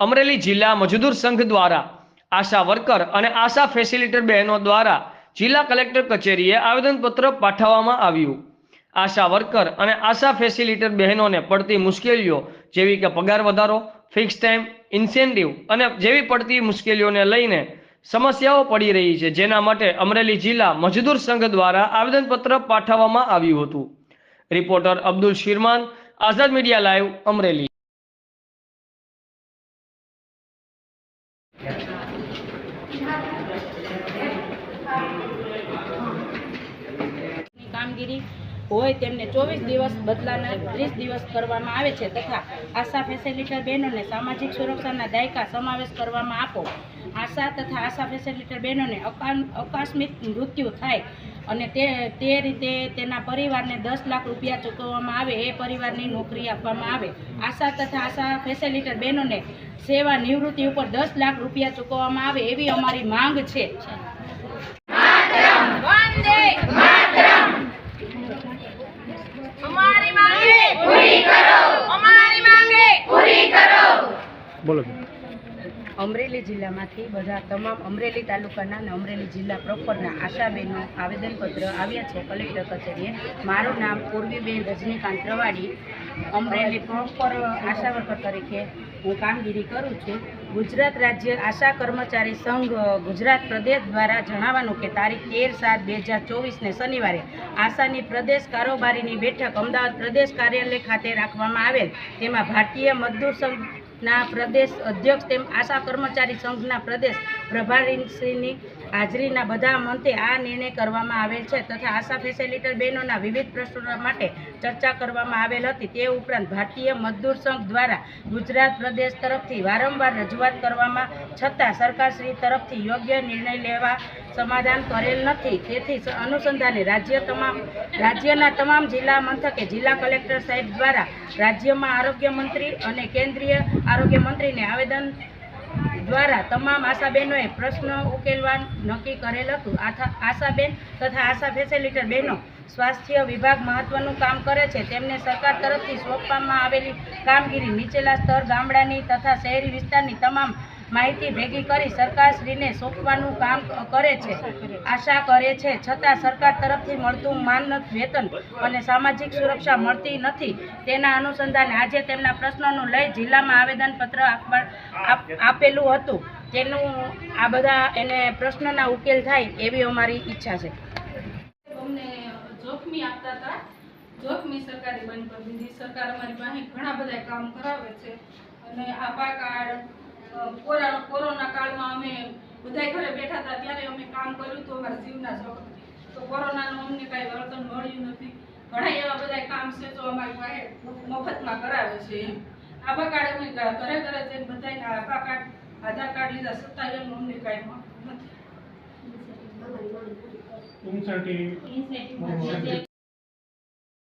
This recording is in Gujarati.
અમરેલી જિલ્લા મજદૂર સંઘ દ્વારા આશા વર્કર અને આશા ફેસિલિટર બહેનો દ્વારા જિલ્લા કલેક્ટર કચેરીએ આવેદનપત્ર પાઠવવામાં આવ્યું. આશા વર્કર અને આશા ફેસિલિટર બહેનોને પડતી મુશ્કેલીઓ જેવી કે પગાર વધારો ફિક્સ ટાઈમ ઇન્સેન્ટિવ અને જેવી પડતી મુશ્કેલીઓને લઈને સમસ્યાઓ પડી રહી છે. જેના માટે અમરેલી જિલ્લા મજદૂર સંઘ દ્વારા આવેદનપત્ર પાઠવવામાં આવ્યું હતું. Reporter Abdul Shirman, Azad media live, Amreli. કામગીરી હોય તેમને ચોવીસ દિવસ બદલાના ત્રીસ દિવસ કરવામાં આવે છે તથા આશા ફેસિલિટર બહેનોને સામાજિક સુરક્ષાના દાયકા સમાવેશ કરવામાં આપો. આશા તથા આશા ફેસિલિટર બહેનોને અકસ્મિત મૃત્યુ થાય અને તે તે રીતે તેના પરિવારને દસ લાખ રૂપિયા ચૂકવવામાં આવે, એ પરિવારની નોકરી આપવામાં આવે. આશા તથા આશા ફેસિલિટર બહેનોને સેવા નિવૃત્તિ ઉપર દસ લાખ રૂપિયા ચૂકવવામાં આવે એવી અમારી માંગ છે. અમારી માંગે પૂરી કરો. અમારી માંગે પૂરી કરો. બોલો. અમરેલી જિલ્લામાંથી બધા તમામ અમરેલી તાલુકાના અને અમરેલી જિલ્લા પ્રોપરના આશાબેનનું આવેદનપત્ર આવ્યા છે કલેક્ટર કચેરીએ. મારું નામ પૂર્વીબેન રજનીકાંત રવાડી. અમરેલી પ્રોપર આશા વર્કર તરીકે હું કામગીરી કરું છું. ગુજરાત રાજ્ય આશા કર્મચારી સંઘ ગુજરાત પ્રદેશ દ્વારા જણાવવાનું કે તારીખ તેર સાત બે હજાર ચોવીસને શનિવારે આશાની પ્રદેશ કારોબારીની બેઠક અમદાવાદ પ્રદેશ કાર્યાલય ખાતે રાખવામાં આવેલ. તેમાં ભારતીય મજદૂર સંઘના પ્રદેશ અધ્યક્ષ તેમ આશા કર્મચારી સંઘના પ્રદેશ પ્રભારીશ્રીની હાજરીના બધા મંતે આ નિર્ણય કરવામાં આવેલ છે તથા આશા ફેસિલિટર બહેનોના વિવિધ પ્રશ્નો માટે ચર્ચા કરવામાં આવેલ હતી. તે ઉપરાંત ભારતીય મજદૂર સંઘ દ્વારા ગુજરાત પ્રદેશ તરફથી વારંવાર રજૂઆત કરવામાં છતાં સરકારશ્રી તરફથી યોગ્ય નિર્ણય લેવા સમાધાન કરેલ નથી. તેથી અનુસંધાને રાજ્ય તમામ રાજ્યના તમામ જિલ્લા મથકે જિલ્લા કલેક્ટર સાહેબ દ્વારા રાજ્યમાં આરોગ્ય મંત્રી અને કેન્દ્રીય આરોગ્ય મંત્રીને આવેદન દ્વારા તમામ આશાબેનોએ પ્રશ્ન ઉકેલવા નક્કી કરેલ હતું. આશાબેન તથા આશા ફેસિલિટર બહેનો સ્વાસ્થ્ય વિભાગ મહત્વનું કામ કરે છે. તેમને સરકાર તરફથી સોંપવામાં આવેલી કામગીરી નીચેલા સ્તર ગામડાની તથા શહેરી વિસ્તારની તમામ માહિતી ભેગી કરી સરકારશ્રીને સોંપવાનું કામ કરે છે. આશા કરે છે, છતાં સરકાર તરફથી મળતું માન વેતન અને સામાજિક સુરક્ષા મળતી નથી. તેના અનુસંધાને આજે તેમના પ્રશ્નોનું લઈ જિલ્લામાં આવેદનપત્ર આપેલું હતું. તેનું આ બધા એને પ્રશ્નના ઉકેલ થાય એવી અમારી ઈચ્છા છે. જોખમી સરકારી બંધ કરી દીધી. સરકાર અમારી પાસે ઘણા બધા કામ કરાવે છે. અને આભા કાર્ડ કોરોના કોરોના કાળમાં અમે બધા ઘરે બેઠા હતા ત્યારે અમે કામ કર્યું તો અમારા જીવના શોખ તો કોરોનાનું અમને કાંઈ વર્તન મળ્યું નથી. ઘણા એવા બધા કામ છે તો અમારી પાસે મફતમાં કરાવે છે એમ. આભા કાર્ડ અમે ઘરે ઘરે જઈને બધાને આભા કાર્ડ આધાર કાર્ડ લીધા છતાં એમ અમને કાંઈ નથી. ઇન્સેન્ટિવ